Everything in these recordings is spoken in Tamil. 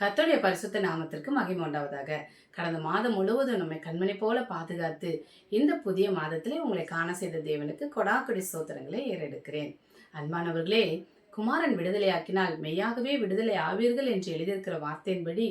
கத்தோடைய பரிசுத்த நாமத்திற்கு மகிமை உண்டாவதாக. கடந்த மாதம் முழுவதும் நம்மை கண்மணி போல பாதுகாத்து இந்த புதிய மாதத்திலே உங்களை காண செய்த தேவனுக்கு கொடாக்குடி சோத்திரங்களை ஏறெடுக்கிறேன். அன்பானவர்களே குமாரன் விடுதலையாக்கினால் மெய்யாகவே விடுதலை ஆவீர்கள் என்று எழுதியிருக்கிற வார்த்தையின்படி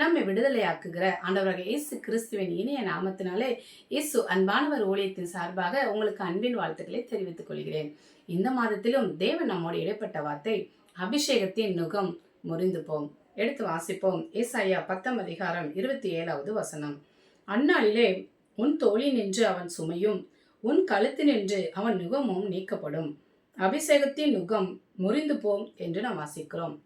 நம்மை விடுதலையாக்குகிற ஆண்டவராக இயேசு கிறிஸ்துவின் இனிய நாமத்தினாலே இயேசு அன்பானவர் ஊழியத்தின் சார்பாக உங்களுக்கு அன்பின் வாழ்த்துக்களை தெரிவித்துக் கொள்கிறேன். இந்த மாதத்திலும் தேவன் நம்மோடு இடைப்பட்ட வார்த்தை அபிஷேகத்தின் நுகம் முறிந்து போம் எடுத்து வாசிப்போம். ஏசாயா பத்தாம் அதிகாரம் இருபத்தி ஏழாவது வசனம். அந்நாளிலே உன் தோழி நின்று அவன் சுமையும் உன் கழுத்து நின்று அவன் நுகமும் நீக்கப்படும். அபிஷேகத்தின் நுகம் முறிந்து போம் என்று நாம் வாசிக்கிறோம்.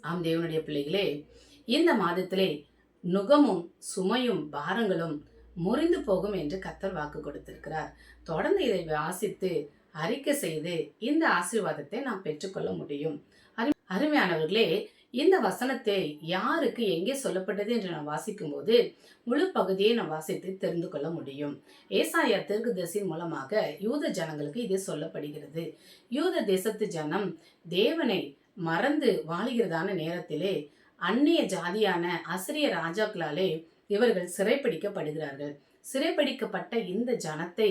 ஆம் தேவனுடைய பிள்ளைகளே இந்த மாதத்திலே நுகமும் சுமையும் பாரங்களும் முறிந்து போகும் என்று கத்தர் வாக்கு கொடுத்திருக்கிறார். தொடர்ந்து இதை வாசித்து அறிக்கை செய்து இந்த ஆசீர்வாதத்தை நாம் பெற்றுக்கொள்ள முடியும். அரு- அருமையானவர்களே இந்த வசனத்தை யாருக்கு எங்கே சொல்லப்பட்டது என்று நான் வாசிக்கும்போது முழு பகுதியை நான் வாசித்து தெரிந்து கொள்ள முடியும். ஏசாயா தீர்க்கதரிசியின் மூலமாக யூத ஜனங்களுக்கு இது சொல்லப்படுகிறது. யூத தேசத்து ஜனம் தேவனை மறந்து வாழுகிறதான நேரத்திலே அந்நிய ஜாதியான அசிரிய ராஜாக்களாலே இவர்கள் சிறைப்பிடிக்கப்படுகிறார்கள். சிறைப்பிடிக்கப்பட்ட இந்த ஜனத்தை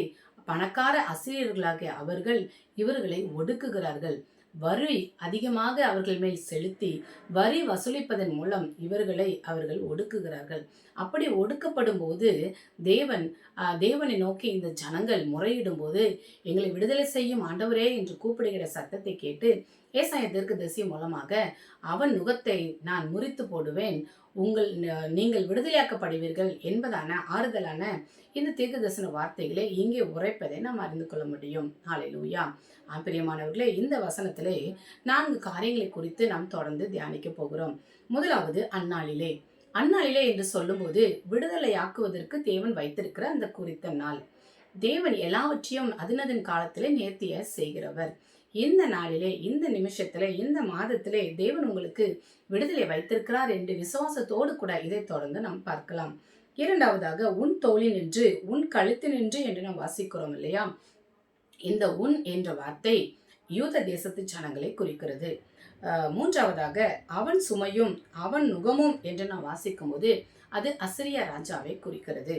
பணக்கார அசிரியர்களாகிய அவர்கள் இவர்களை ஒடுக்குகிறார்கள். வரி அதிகமாக அவர்கள் மேல் செலுத்தி வரி வசூலிப்பதன் மூலம் இவர்களை அவர்கள் ஒடுக்குகிறார்கள். அப்படி ஒடுக்கப்படும் போது தேவன் தேவனை நோக்கி இந்த ஜனங்கள் முறையிடும் போது எங்களை விடுதலை செய்யும் ஆண்டவரே என்று கூப்பிடுகிற சத்தத்தை கேட்டு ஏசாய தீர்க்கதரிசி மூலமாக அவன் நுகத்தை நான் முறித்து போடுவேன் உங்கள் நீங்கள் விடுதலையாக்கப்படுவீர்கள் என்பதான ஆறுதலான இந்த தீர்க்கதரிசன வார்த்தைகளை இங்கே உரைப்பதை நாம் அறிந்து கொள்ள முடியும். ஹalleluya. ஆம் பிரியமானவர்களே இந்த வசனத்திலே நான்கு காரியங்களை குறித்து நாம் தொடர்ந்து தியானிக்க போகிறோம். முதலாவது அந்நாளிலே. அந்நாளிலே என்று சொல்லும்போது விடுதலையாக்குவதற்கு தேவன் வைத்திருக்கிற அந்த குறித்த நாள். தேவன் எல்லாவற்றையும் அதினதின் காலத்திலே நேர்த்திய செய்கிறவர். இந்த நாளிலே இந்த நிமிஷத்துல இந்த மாதத்திலே தேவன் உங்களுக்கு விடுதலை வைத்திருக்கிறார் என்று விசுவாசத்தோடு கூட இதை தொடர்ந்து நாம் பார்க்கலாம். இரண்டாவதாக உன் தோழி நின்று உன் கழுத்து நின்று என்று நாம் வாசிக்கிறோம் இல்லையா? இந்த உன் என்ற வார்த்தை யூத தேசத்து ஜனங்களை குறிக்கிறது. மூன்றாவதாக அவன் சுமையும் அவன் நுகமும் என்று நாம் வாசிக்கும்போது அது அசிரிய ராஜாவை குறிக்கிறது.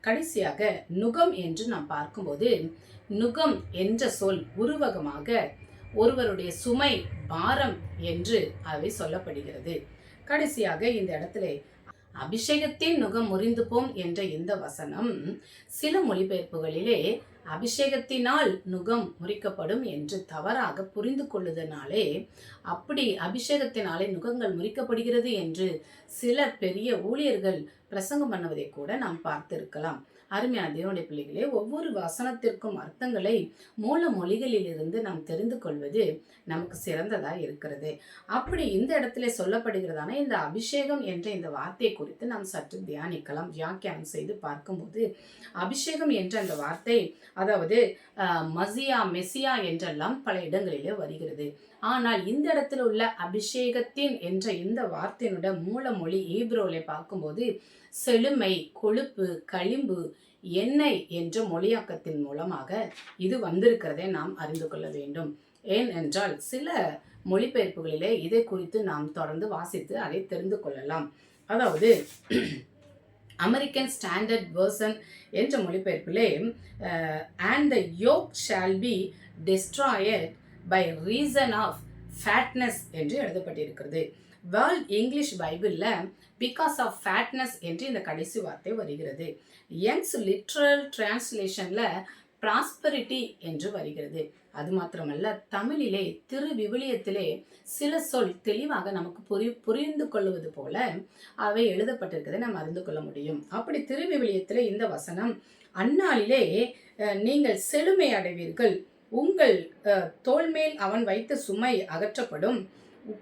கடைசியாக நுகம் என்று நாம் பார்க்கும்போது நுகம் என்ற சொல் உருவகமாக ஒருவருடைய சுமை பாரம் என்று அவை சொல்லப்படுகிறது. கடைசியாக இந்த இடத்துல அபிஷேகத்தின் நுகம் முறிந்து போம் என்ற இந்த வசனம் சில மொழிபெயர்ப்புகளிலே அபிஷேகத்தினால் நுகம் முறிக்கப்படும் என்று தவறாக புரிந்து கொள்ளுதனாலே அப்படி அபிஷேகத்தினாலே நுகங்கள் முறிக்கப்படுகிறது என்று சில பெரிய ஊழியர்கள் பிரசங்கம் பண்ணுவதை கூட நாம் பார்த்திருக்கலாம். அருமையான தேவனுடைய பிள்ளைகளே ஒவ்வொரு வசனத்திற்கும் அர்த்தங்களை மூல மொழிகளிலிருந்து நாம் தெரிந்து கொள்வது நமக்கு சிறந்ததாக இருக்கிறது. அப்படி இந்த இடத்துல சொல்லப்படுகிறதான இந்த அபிஷேகம் என்ற இந்த வார்த்தையை குறித்து நாம் சற்று தியானிக்கலாம். வியாக்கியானம் செய்து பார்க்கும்போது அபிஷேகம் என்ற அந்த வார்த்தை அதாவது மசியா மெசியா என்றெல்லாம் பல இடங்களிலே வருகிறது. ஆனால் இந்த இடத்துல உள்ள அபிஷேகத்தின் என்ற இந்த வார்த்தையினுடைய மூலமொழி மொழி பார்க்கும்போது செழுமை கொழுப்பு களிம்பு எண்ணெய் என்ற மொழியாக்கத்தின் மூலமாக இது வந்திருக்கிறதை நாம் அறிந்து கொள்ள வேண்டும். ஏனென்றால் சில மொழிபெயர்ப்புகளிலே இதை குறித்து நாம் தொடர்ந்து வாசித்து அதை தெரிந்து கொள்ளலாம். அதாவது அமெரிக்கன் ஸ்டாண்டர்ட் வேர்சன் என்ற மொழிபெயர்ப்பிலே and the yoke shall be destroyed by reason of fatness என்று எழுதப்பட்டிருக்கிறது. வேர்ல்ட் இங்கிலீஷ் பைபிளில் பிகாஸ் ஆஃப் ஃபேட்னஸ் என்று இந்த கடைசி வார்த்தை வருகிறது. யங்ஸ் லிட்ரல் டிரான்ஸ்லேஷனில் ப்ராஸ்பரிட்டி என்று வருகிறது. அது மாத்திரமல்ல தமிழிலே திரு விவிலியத்திலே சில சொல் தெளிவாக நமக்கு புரி புரிந்து கொள்வது போல அவை எழுதப்பட்டிருக்கதை நாம் அறிந்து கொள்ள முடியும். அப்படி திருவிவிலியத்தில் இந்த வசனம் அந்நாளிலே நீங்கள் செழுமை அடைவீர்கள். உங்கள் தோல் தோள் மேல் அவன் வைத்த சுமை அகற்றப்படும்.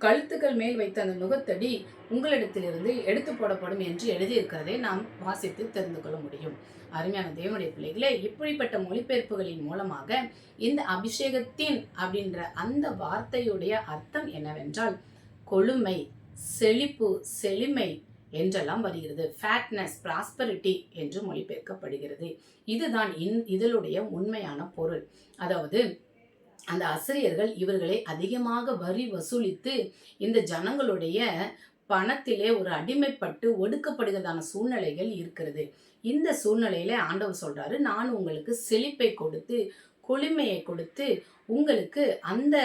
கழுத்துக்கள் மேல் வைத்த அந்த நுகத்தடி உங்களிடத்திலிருந்து எடுத்து போடப்படும் என்று எழுதியிருக்கிறதை நாம் வாசித்து தெரிந்து கொள்ள முடியும். அருமையான தேவனுடைய பிள்ளைகளே இப்படிப்பட்ட மொழிபெயர்ப்புகளின் மூலமாக இந்த அபிஷேகத்தின் அப்படின்ற அந்த வார்த்தையுடைய அர்த்தம் என்னவென்றால் கொழுமை செழிப்பு செழுமை என்றெல்லாம் வருகிறது. ஃபேட்னஸ் ப்ராஸ்பரிட்டி என்று மொழிபெயர்க்கப்படுகிறது. இதுதான் இன் இதனுடைய உண்மையான பொருள். அதாவது அந்த ஆசிரியர்கள் இவர்களை அதிகமாக வரி வசூலித்து இந்த ஜனங்களுடைய பணத்திலே ஒரு அடிமைப்பட்டு ஒடுக்கப்படுகிறதான சூழ்நிலைகள் இருக்கிறது. இந்த சூழ்நிலையில ஆண்டவர் சொல்றாரு நான் உங்களுக்கு செழிப்பை கொடுத்து குளிமையை கொடுத்து உங்களுக்கு அந்த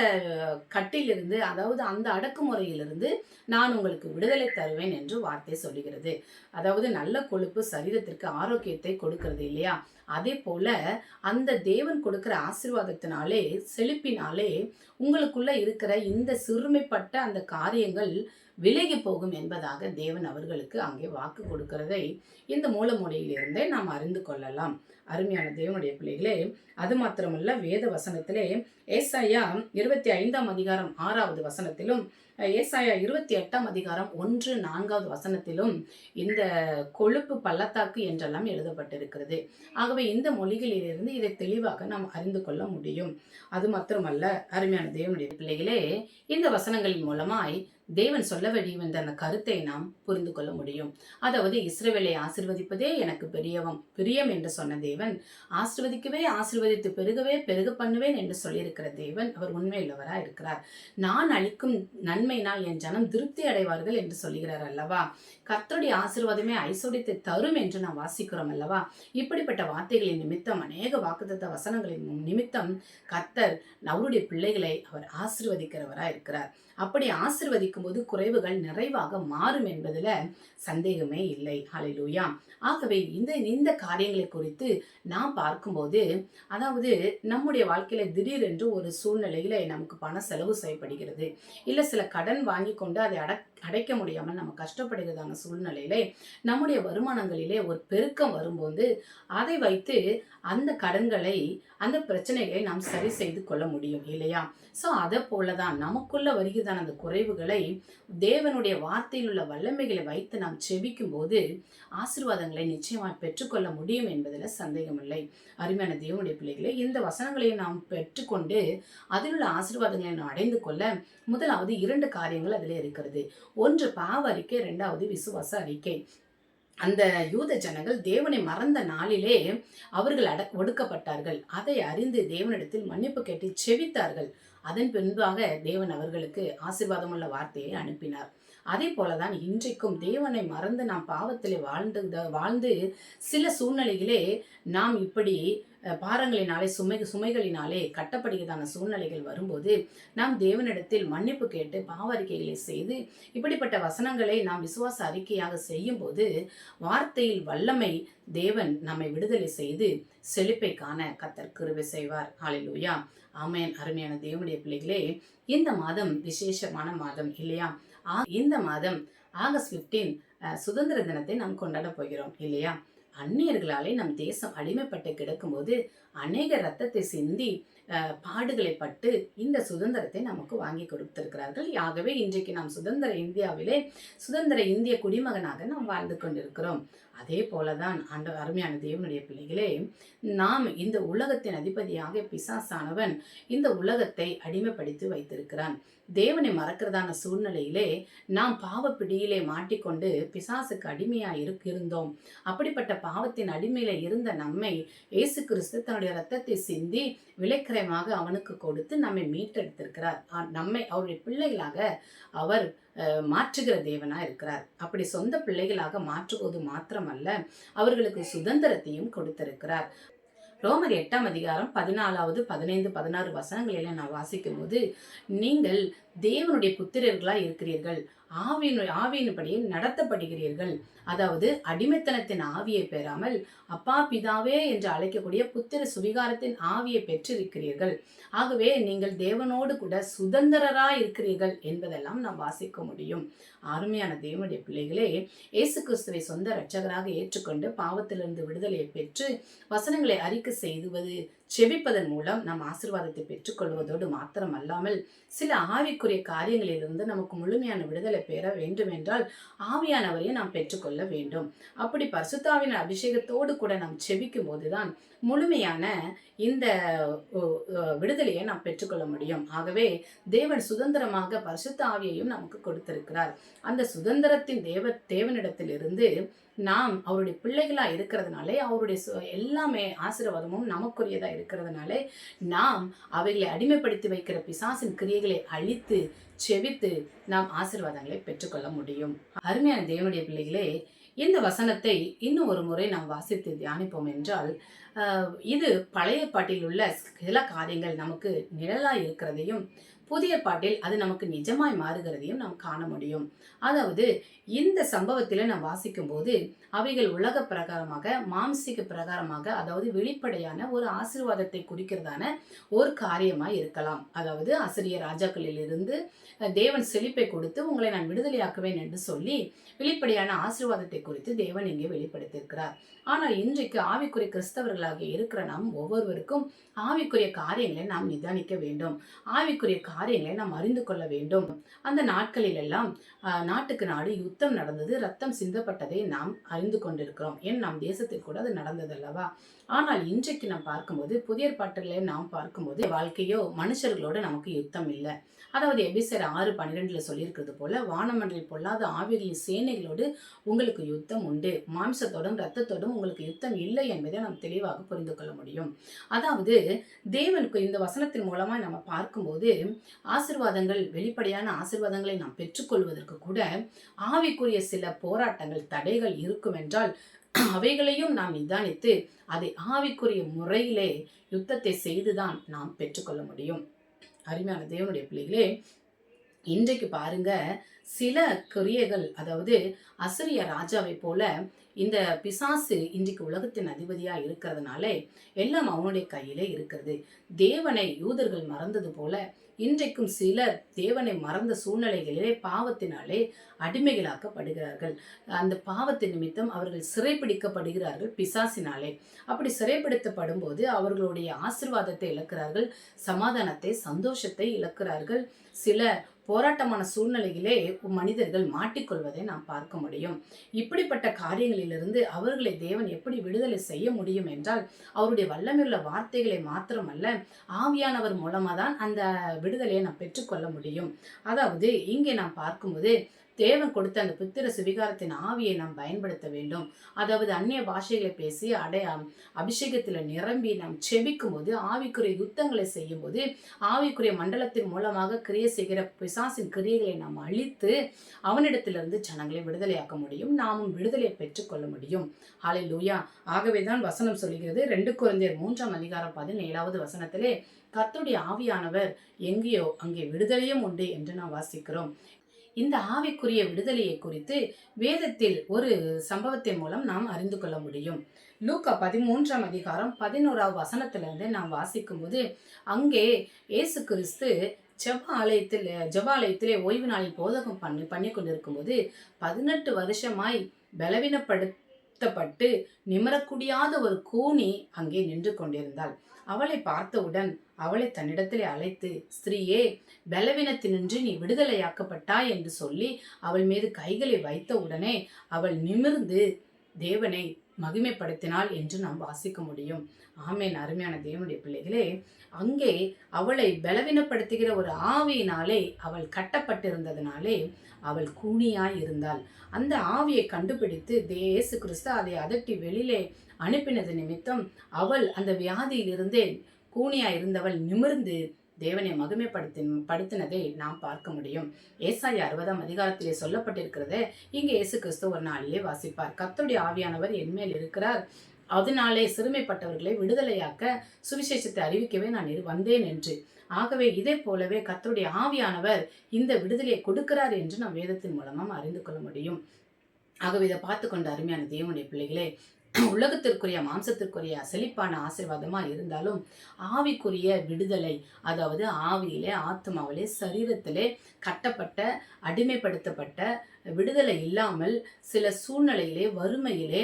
கட்டிலிருந்து அதாவது அந்த அடக்குமுறையிலிருந்து நான் உங்களுக்கு விடுதலை தருவேன் என்று வார்த்தை சொல்லுகிறது. அதாவது நல்ல கொழுப்பு சரீரத்திற்கு ஆரோக்கியத்தை கொடுக்கிறது இல்லையா? அதே போல அந்த தேவன் கொடுக்கிற ஆசீர்வாதத்தினாலே செழிப்பினாலே உங்களுக்குள்ள இருக்கிற இந்த சிறுமைப்பட்ட அந்த காரியங்கள் விலகி போகும் என்பதாக தேவன் அவர்களுக்கு அங்கே வாக்கு கொடுக்கிறதை இந்த மூலமொழியிலிருந்தே நாம் அறிந்து கொள்ளலாம். அருமையான தேவனுடைய பிள்ளைகளே அது மாத்திரமல்ல வேத வசனத்திலே ஏசாயா இருபத்தி ஐந்தாம் அதிகாரம் ஆறாவது வசனத்திலும் ஏசாயா இருபத்தி எட்டாம் அதிகாரம் ஒன்று நான்காவது வசனத்திலும் இந்த கொழுப்பு பள்ளத்தாக்கு என்றெல்லாம் எழுதப்பட்டிருக்கிறது. ஆகவே இந்த மொழிகளிலிருந்து இதை தெளிவாக நாம் அறிந்து கொள்ள முடியும். அது மாத்திரமல்ல அருமையான தேவனுடைய பிள்ளைகளே இந்த வசனங்களின் மூலமாய் தேவன் சொல்ல வந்த அந்த கருத்தை நாம் புரிந்து கொள்ள முடியும். அதாவது இஸ்ரவேலை ஆசிர்வதிப்பதே எனக்கு பெரியவம் பிரியம் என்று சொன்ன தேவன் ஆசிர்வதிக்கவே ஆசிர்வதித்து பெருகவே பெருக பண்ணுவேன் என்று சொல்லியிருக்கிற தேவன் அவர் உண்மையுள்ளவராக இருக்கிறார் நான் அளிக்கும் நன்மையினால் என் ஜனம் திருப்தி அடைவார்கள் என்று சொல்லுகிறார் அல்லவா? கர்த்தருடைய ஆசிர்வாதமே ஐஸ்வர்யத்தை தரும் என்று நாம் வாசிக்கிறோம் அல்லவா? இப்படிப்பட்ட வார்த்தைகளின் நிமித்தம் அநேக வாக்குத்த வசனங்களின் நிமித்தம் கர்த்தர் அவருடைய பிள்ளைகளை அவர் ஆசிர்வதிக்கிறவராக இருக்கிறார். அப்படி ஆசிர்வதிக்கும் போது குறைவுகள் நிறைவாக மாறும் என்பதுல சந்தேகமே இல்லை. அலையிலூயா ஆகவே இந்த இந்த காரியங்களை குறித்து நாம் பார்க்கும்போது அதாவது நம்முடைய வாழ்க்கையில திடீரென்று ஒரு சூழ்நிலையில நமக்கு பண செலவு செய்யப்படுகிறது. இல்ல சில கடன் வாங்கி கொண்டு அதை அட அடைக்க முடியாமல் நம்ம கஷ்டப்படுகிறதான சூழ்நிலையிலே நம்முடைய வருமானங்களிலே ஒரு பெருக்கம் வரும்போது அதை வைத்து அந்த கடன்களை அந்த பிரச்சனைகளை நாம் சரி செய்து கொள்ள முடியும் இல்லையா? ஸோ அதை போலதான் நமக்குள்ள வருகிறதான அந்த குறைவுகளை தேவனுடைய வார்த்தையில் உள்ள வல்லமைகளை வைத்து நாம் செபிக்கும் போது ஆசீர்வாதங்களை நிச்சயமாக பெற்றுக்கொள்ள முடியும் என்பதில் சந்தேகமில்லை. அருமையான தேவனுடைய பிள்ளைகளை இந்த வசனங்களையும் நாம் பெற்றுக்கொண்டு அதில் உள்ள ஆசீர்வாதங்களை நாம் அடைந்து கொள்ள முதலாவது இரண்டு காரியங்கள் அதில் இருக்கிறது. ஒன்று பாவ அறிக்கை ரெண்டாவது விசுவாச அறிக்கை அந்த யூத ஜனங்கள் தேவனை மறந்த நாளிலே அவர்கள் அட ஒடுக்கப்பட்டார்கள். அதை அறிந்து தேவனிடத்தில் மன்னிப்பு கேட்டு செவித்தார்கள். அதன் பின்பாக தேவன் அவர்களுக்கு ஆசீர்வாதமுள்ள வார்த்தையை அனுப்பினார். அதே போலதான் இன்றைக்கும் தேவனை மறந்து நாம் பாவத்திலே வாழ்ந்து வாழ்ந்து சில சூழ்நிலைகளே நாம் இப்படி பாரங்களினாலே சுமை சுமைகளினாலே கட்டப்படுகிறதான சூழ்நிலைகள் வரும்போது நாம் தேவனிடத்தில் மன்னிப்பு கேட்டு பாவ அறிக்கைகளை செய்து இப்படிப்பட்ட வசனங்களை நாம் விசுவாச அறிக்கையாக செய்யும் போது வார்த்தையில் வல்லமை தேவன் நம்மை விடுதலை செய்து செழிப்பை காண கத்தர் கிருபை செய்வார். ஆளிலூயா ஆமையன் அருமையான தேவனுடைய பிள்ளைகளே இந்த மாதம் விசேஷமான மாதம் இல்லையா? இந்த மாதம் ஆகஸ்ட் பிப்டீன் சுதந்திர தினத்தை நாம் கொண்டாட போகிறோம் இல்லையா? அந்நியர்களாலே நம் தேசம் அடிமைப்பட்டு கிடக்கும்போது அநேக ரத்தத்தை சிந்தி பாடுகளை பட்டு இந்த சுதந்திரத்தை நமக்கு வாங்கி கொடுத்திருக்கிறார்கள். ஆகவே இன்றைக்கு நாம் சுதந்திர இந்தியாவிலே சுதந்திர இந்திய குடிமகனாக நாம் வாழ்ந்து கொண்டிருக்கிறோம். அதே போலதான் அந்த அருமையான தேவனுடைய பிள்ளைகளே நாம் இந்த உலகத்தின் அதிபதியாக பிசாசானவன் இந்த உலகத்தை அடிமைப்படுத்தி வைத்திருக்கிறான். தேவனை மறக்கிறதான சூழ்நிலையிலே நாம் பாவப்பிடியிலே மாட்டிக்கொண்டு பிசாசுக்கு அடிமையாக இருக்க இருந்தோம் அப்படிப்பட்ட பாவத்தின் அடிமையில இருந்த நம்மை இயேசு கிறிஸ்து தன்னுடைய ரத்தத்தை சிந்தி விலைக்கிரயமாக அவனுக்கு கொடுத்து நம்மை மீட்டெடுத்திருக்கிறார். நம்மை அவருடைய பிள்ளைகளாக அவர் மாற்றுகிற தேவனா இருக்கிறார். அப்படி சொந்த பிள்ளைகளாக மாற்றுவது மாத்திரமல்ல அவர்களுக்கு சுதந்திரத்தையும் கொடுத்திருக்கிறார். ரோமர் எட்டாம் அதிகாரம் பதினாலாவது பதினைந்து பதினாறு வசனங்களில நான் வாசிக்கும் போது நீங்கள் தேவனுடைய புத்திரர்களாக இருக்கிறீர்கள். ஆவியின் ஆவியின்படியே நடத்தப்படுகிறீர்கள். அதாவது அடிமைத்தனத்தின் ஆவியை பெறாமல் அப்பா பிதாவே என்று அழைக்கக்கூடிய புத்திர சுவிகாரத்தின் ஆவியை பெற்றிருக்கிறீர்கள். ஆகவே நீங்கள் தேவனோடு கூட சுதந்திரரா இருக்கிறீர்கள் என்பதெல்லாம் நாம் வாசிக்க முடியும். அருமையான தேவனுடைய பிள்ளைகளே இயேசு கிறிஸ்துவை சொந்த இரட்சகராக ஏற்றுக்கொண்டு பாவத்திலிருந்து விடுதலையை பெற்று வசனங்களை அறிக்கை செய்துவது செபிப்பதன் மூலம் நம் ஆசிர்வாதத்தை பெற்றுக்கொள்வதோடு மாத்திரம் அல்லாமல் சில ஆவிக்குரிய காரியங்களிலிருந்து நமக்கு முழுமையான விடுதலை பெற வேண்டும் என்றால் ஆவியானவரையும் நாம் பெற்றுக்கொள்ள வேண்டும். அப்படி பரிசுத்தாவின் அபிஷேகத்தோடு கூட நாம் செபிக்கும் போதுதான் முழுமையான இந்த விடுதலையை நாம் பெற்றுக்கொள்ள முடியும். ஆகவே தேவன் சுதந்திரமாக பரிசுத்த ஆவியையும் நமக்கு கொடுத்திருக்கிறார். அந்த சுதந்திரத்தின் தேவ தேவனிடத்திலிருந்து நாம் அவருடைய பிள்ளைகளாக இருக்கிறதுனாலே அவருடைய எல்லாமே ஆசீர்வாதமும் நமக்குரியதாக இருக்கிறதுனாலே நாம் அவைகளை அடிமைப்படுத்தி வைக்கிற பிசாசின் கிரியைகளை அழித்து செவித்து நாம் ஆசீர்வாதங்களை பெற்றுக்கொள்ள முடியும். அருமையான தேவனுடைய பிள்ளைகளே இந்த வசனத்தை இன்னும் ஒரு முறை நாம் வாசித்து தியானிப்போம் என்றால் இது பழைய பாட்டில் உள்ள சில காரியங்கள் நமக்கு நிழலாக இருக்கிறதையும் புதிய பாட்டில் அது நமக்கு நிஜமாய் மாறுகிறதையும் நாம் காண முடியும். அதாவது இந்த சம்பவத்தில் நாம் வாசிக்கும் போது அவைகள் உலக பிரகாரமாக மாம்சிக பிரகாரமாக அதாவது வெளிப்படையான ஒரு ஆசீர்வாதத்தை குறிக்கிறதான ஒரு காரியமாய் இருக்கலாம். அதாவது ஆசிரிய ராஜாக்களிலிருந்து தேவன் செழிப்பை கொடுத்து உங்களை நான் விடுதலையாக்குவேன் என்று சொல்லி வெளிப்படையான ஆசீர்வாதத்தை குறித்து தேவன் இங்கே வெளிப்படுத்தியிருக்கிறார். ஆனால் இன்றைக்கு ஆவிக்குரிய கிறிஸ்தவர்களாக இருக்கிற நாம் ஒவ்வொருவருக்கும் ஆவிக்குரிய காரியங்களை நாம் நிதானிக்க வேண்டும். ஆவிக்குரிய காரியங்களை நாம் அறிந்து கொள்ள வேண்டும். அந்த நாட்களிலெல்லாம் நாட்டுக்கு நாடு யுத்தம் நடந்தது ரத்தம் சிந்தப்பட்டதை நாம் அறிந்து கொண்டிருக்கிறோம். ஏன்? நம் தேசத்தில் கூட அது நடந்தது அல்லவா ஆனால் இன்றைக்கு நாம் பார்க்கும்போது புதிய பாட்டிலே நாம் பார்க்கும்போது வாழ்க்கையோ மனுஷர்களோட நமக்கு யுத்தம் இல்லை. அதாவது எபிசர் ஆறு பன்னிரெண்டுல சொல்லியிருக்கிறது போல வானமன்றில் பொல்லாத ஆவிகளின் சேனைகளோடு உங்களுக்கு யுத்தம் உண்டு. மாம்சத்தோடும் ரத்தத்தோடும் உங்களுக்கு யுத்தம் இல்லை என்பதை நாம் தெளிவாக புரிந்து கொள்ள முடியும். அதாவது தேவனுக்கு இந்த வசனத்தின் மூலமாக நம்ம பார்க்கும்போது ஆசிர்வாதங்கள் வெளிப்படையான ஆசிர்வாதங்களை நாம் பெற்றுக்கொள்வதற்கு கூட ஆவிக்குரிய சில போராட்டங்கள் தடைகள் இருக்கும் என்றால் அவைகளையும் நாம் நிதானித்து அதை ஆவிக்குரிய முறையிலே யுத்தத்தை செய்துதான் நாம் பெற்றுக்கொள்ள முடியும். அருமையான தேவனுடைய பிள்ளைகளே இன்றைக்கு பாருங்க சில கிரியைகள் அதாவது அசிரிய ராஜாவை போல இந்த பிசாசு இன்றைக்கு உலகத்தின் அதிபதியாக இருக்கிறதுனாலே எல்லாம் அவனுடைய கையிலே இருக்கிறது. தேவனை யூதர்கள் மறந்தது போல இன்றைக்கும் சிலர் தேவனை மறந்த சூழ்நிலைகளிலே பாவத்தினாலே அடிமைகளாக்கப்படுகிறார்கள். அந்த பாவத்தின் நிமித்தம் அவர்கள் சிறைப்பிடிக்கப்படுகிறார்கள் பிசாசினாலே. அப்படி சிறைப்படுத்தப்படும் போது அவர்களுடைய ஆசிர்வாதத்தை இழக்கிறார்கள் சமாதானத்தை சந்தோஷத்தை இழக்கிறார்கள். சில போராட்டமான சூழ்நிலையிலே மனிதர்கள் மாட்டிக்கொள்வதை நாம் பார்க்க முடியும். இப்படிப்பட்ட காரியங்களிலிருந்து அவர்களை தேவன் எப்படி விடுதலை செய்ய முடியும் என்றால் அவருடைய வல்லமையுள்ள வார்த்தைகளை மாத்திரமல்ல ஆவியானவர் மூலமாக தான் அந்த விடுதலையை நாம் பெற்றுக்கொள்ள முடியும். அதாவது இங்கே நாம் பார்க்கும்போது தேவன் கொடுத்த அந்த புத்திர சுவிகாரத்தின் ஆவியை நாம் பயன்படுத்த வேண்டும். அதாவது அந்நிய பாஷைகளை பேசி அடைய அபிஷேகத்தில் நிரம்பி நாம் செபிக்கும் போது ஆவிக்குரிய யுத்தங்களை செய்யும் போது ஆவிக்குரிய மண்டலத்தின் மூலமாக கிரியை செய்கிற பிசாசின் கிரியைகளை நாம் அழித்து அவனிடத்திலிருந்து ஜனங்களை விடுதலையாக்க முடியும். நாமும் விடுதலையை பெற்றுக்கொள்ள முடியும். ஆலை லூயா ஆகவே தான் வசனம் சொல்கிறது. ரெண்டு குழந்தையர் மூன்றாம் அதிகாரம் பதினேழாவது வசனத்திலே கர்த்தருடைய ஆவியானவர் எங்கேயோ அங்கே விடுதலையும் உண்டு என்று நாம் வாசிக்கிறோம். இந்த ஆவிக்குரிய விடுதலையை குறித்து வேதத்தில் ஒரு சம்பவத்தின் மூலம் நாம் அறிந்து கொள்ள முடியும். லூக்கா பதிமூன்றாம் அதிகாரம் பதினோராவது வசனத்திலிருந்து நாம் வாசிக்கும்போது அங்கே இயேசு கிறிஸ்து ஜெப ஆலயத்தில் ஜெப ஆலயத்திலே ஓய்வு நாளில் போதகம் பண்ணி பண்ணி கொண்டிருக்கும்போது பதினெட்டு வருஷமாய் பலவீனப்படுத்தப்பட்டு நிமரக்கூடியாத ஒரு கூனி அங்கே நின்று கொண்டிருந்தாள். அவளை பார்த்தவுடன் அவளை தன்னிடத்திலே அழைத்து ஸ்திரீயே பலவீனத்தினின்று நீ விடுதலையாக்கப்பட்டாய் என்று சொல்லி அவள் மீது கைகளை வைத்த உடனே அவள் நிமிர்ந்து தேவனை மகிமைப்படுத்தினாள் என்று நாம் வாசிக்க முடியும். ஆமேன். அருமையான தேவனுடைய பிள்ளைகளே அங்கே அவளை பலவீனப்படுத்துகிற ஒரு ஆவியினாலே அவள் கட்டப்பட்டிருந்ததினாலே அவள் கூனியாய் இருந்தாள் அந்த ஆவியை கண்டுபிடித்து தேசு கிறிஸ்து அதை அதட்டி வெளியிலே அனுப்பினது நிமித்தம் அவள் அந்த வியாதியிலிருந்தே கூனியா இருந்தவள் நிமிர்ந்து தேவனை மகிமைப்படுத்தி படுத்தினதை நாம் பார்க்க முடியும். ஏசாய அறுபதாம் அதிகாரத்திலே சொல்லப்பட்டிருக்கிறது இங்கே இயேசு கிறிஸ்து ஒரு நாளிலே வாசிப்பார். கர்த்தருடைய ஆவியானவர் என்மேல் இருக்கிறார். அதனாலே சிறுமைப்பட்டவர்களை விடுதலையாக்க சுவிசேஷத்தை அறிவிக்கவே நான் வந்தேன் என்று. ஆகவே இதே போலவே கத்தருடைய ஆவியானவர் இந்த விடுதலையை கொடுக்கிறார் என்று நாம் வேதத்தின் மூலமாக அறிந்து கொள்ள முடியும். ஆகவே இதை பார்த்து கொண்ட அருமையான தேவனுடைய பிள்ளைகளே உலகத்திற்குரிய மாம்சத்திற்குரிய செழிப்பான ஆசீர்வாதமாக இருந்தாலும் ஆவிக்குரிய விடுதலை அதாவது ஆவியிலே ஆத்மாவிலே சரீரத்திலே கட்டப்பட்ட அடிமைப்படுத்தப்பட்ட விடுதலை இல்லாமல் சில சூழ்நிலையிலே வறுமையிலே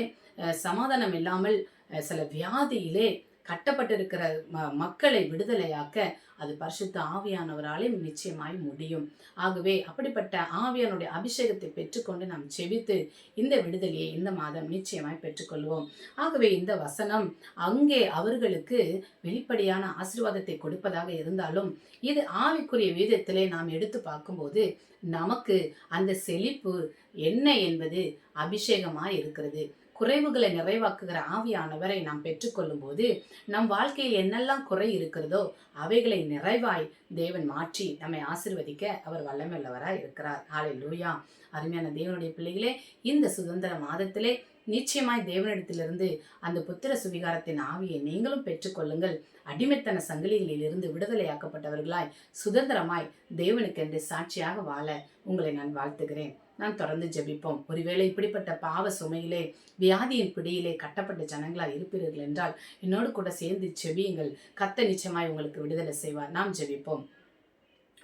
சமாதானம் இல்லாமல் சில வியாதியிலே கட்டப்பட்டிருக்கிற ம- மக்களை விடுதலையாக்க அது பரிசுத்த ஆவியானவராலே நிச்சயமாய் முடியும். ஆகவே அப்படிப்பட்ட ஆவியானுடைய அபிஷேகத்தை பெற்றுக்கொண்டு நாம் செவித்து இந்த விடுதலையை இந்த மாதம் நிச்சயமாய் பெற்றுக்கொள்வோம். ஆகவே இந்த வசனம் அங்கே அவர்களுக்கு வெளிப்படையான ஆசீர்வாதத்தை கொடுப்பதாக இருந்தாலும் இது ஆவிக்குரிய விதத்திலே நாம் எடுத்து பார்க்கும்போது நமக்கு அந்த செழிப்பு என்ன என்பது அபிஷேகமாய் இருக்கிறது. குறைவுகளை நிறைவாக்குகிற ஆவியானவரை நாம் பெற்றுக்கொள்ளும் போது நம் வாழ்க்கையில் என்னெல்லாம் குறை இருக்கிறதோ அவைகளை நிறைவாய் தேவன் மாற்றி நம்மை ஆசிர்வதிக்க அவர் வல்லமையுள்ளவராய் இருக்கிறார். ஆலை லூயா அருமையான தேவனுடைய பிள்ளைகளே இந்த சுதந்திர மாதத்திலே நிச்சயமாய் தேவனிடத்திலிருந்து அந்த புத்திர சுவிகாரத்தின் ஆவியை நீங்களும் பெற்றுக்கொள்ளுங்கள். அடிமைத்தன சங்கிலிகளில் இருந்து விடுதலையாக்கப்பட்டவர்களாய் சுதந்திரமாய் தேவனுக்கென்று சாட்சியாக வாழ உங்களை நான் வாழ்த்துகிறேன். நாம் தொடர்ந்து ஜெபிப்போம். ஒருவேளை இப்படிப்பட்ட பாவ சுமையிலே வியாதியின் பிடியிலே கட்டப்பட்ட ஜனங்களால் இருப்பீர்கள் என்றால் என்னோடு கூட சேர்ந்து ஜெபியுங்கள். கத்த நிச்சயமாய் உங்களுக்கு விடுதலை செய்வார். நாம் ஜெபிப்போம்.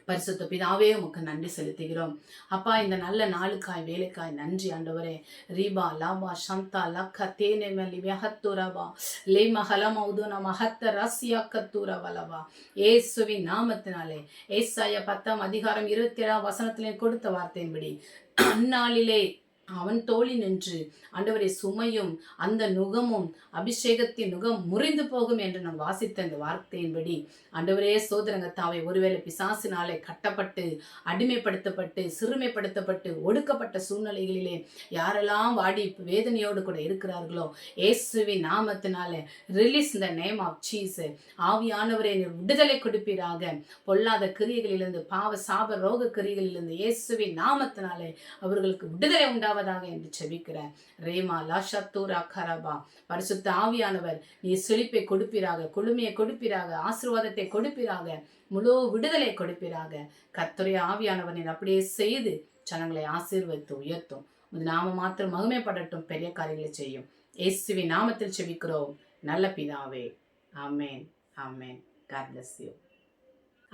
பரிசுத்த பிதாவே உமக்கு நன்றி செலுத்துகிறோம். அப்பா இந்த நல்ல நாளுக்காய் வேலைக்காய் நன்றி ஆண்டவரே. ரீபா லாபா சந்தா லக்க தேனே மெல்லி வெஹத்தூரபா லே மஹல மௌதுன மஹத்த ரஸ்யா கத்தூர வலவா. ஏசுவின் நாமத்தினாலே ஏசாய பத்தாம் அதிகாரம் இருபத்தி ஏழாம் வசனத்திலே கொடுத்த வார்த்தையின்படி அந்நாளிலே அவன் தோழி நின்று ஆண்டவரை சுமையும் அந்த நுகமும் அபிஷேகத்தின் நுகம் முறிந்து போகும் என்று நாம் வாசித்த இந்த வார்த்தையின்படி ஆண்டவரே சோதரங்க தாவை ஒருவேளை பிசாசினாலே கட்டப்பட்டு அடிமைப்படுத்தப்பட்டு சிறுமைப்படுத்தப்பட்டு ஒடுக்கப்பட்ட சூழ்நிலைகளிலே யாரெல்லாம் வாடி வேதனையோடு கூட இருக்கிறார்களோ இயேசுவின் நாமத்தினாலே ரிலீஸ் இந்த நேம் ஆஃப் சீஸ் ஆவியானவரை விடுதலை கொடுப்பீராக. பொல்லாத கிரியைகளிலிருந்து பாவ சாப ரோக கிரியைகளிலிருந்து இயேசுவின் நாமத்தினாலே அவர்களுக்கு விடுதலை உண்டாவதாக என்று செபிக்கிறேன் ரேமா லாஷத்தூரா கரபா. பரிசுத்த ஆவியானவர் நீ செழிப்பை கொடுப்பீராக குளுமையை கொடுப்பீராக ஆசீர்வாதத்தை கொடுப்பீராக முழு விடுதலை கொடுப்பீராக. கர்த்தருடைய ஆவியானவர் நீ அப்படியே செய்து ஜனங்களை ஆசீர்வதித்து உயர்த்தும். உமது நாம மாத்திரம் மகிமைப்படட்டும் பெரிய காரியங்களை செய்யும். இயேசுவி நாமத்தில் செபிக்கிறோம். நல்ல பிதாவே. ஆமென். ஆமேன். காட் பிளஸ் யூ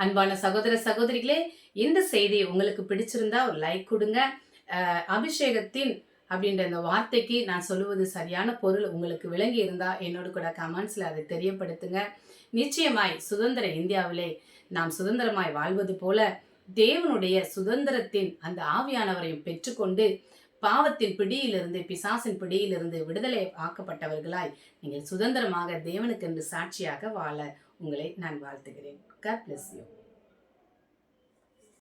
அன்பான சகோதர சகோதரிகளே இந்த செய்தி உங்களுக்கு பிடிச்சிருந்தா ஒரு லைக் கொடுங்க. அபிஷேகத்தின் அப்படின்ற இந்த வார்த்தைக்கு நான் சொல்லுவது சரியான பொருள். உங்களுக்கு விளங்கி இருந்தால் என்னோட கூட கமெண்ட்ஸில் அதை தெரியப்படுத்துங்க. நிச்சயமாய் சுதந்திர இந்தியாவிலே நாம் சுதந்திரமாய் வாழ்வது போல தேவனுடைய சுதந்திரத்தின் அந்த ஆவியானவரையும் பெற்றுக்கொண்டு பாவத்தின் பிடியிலிருந்து பிசாசின் பிடியிலிருந்து விடுதலை ஆக்கப்பட்டவர்களாய் நீங்கள் சுதந்திரமாக தேவனுக்கென்று சாட்சியாக வாழ உங்களை நான் வாழ்த்துகிறேன். God bless you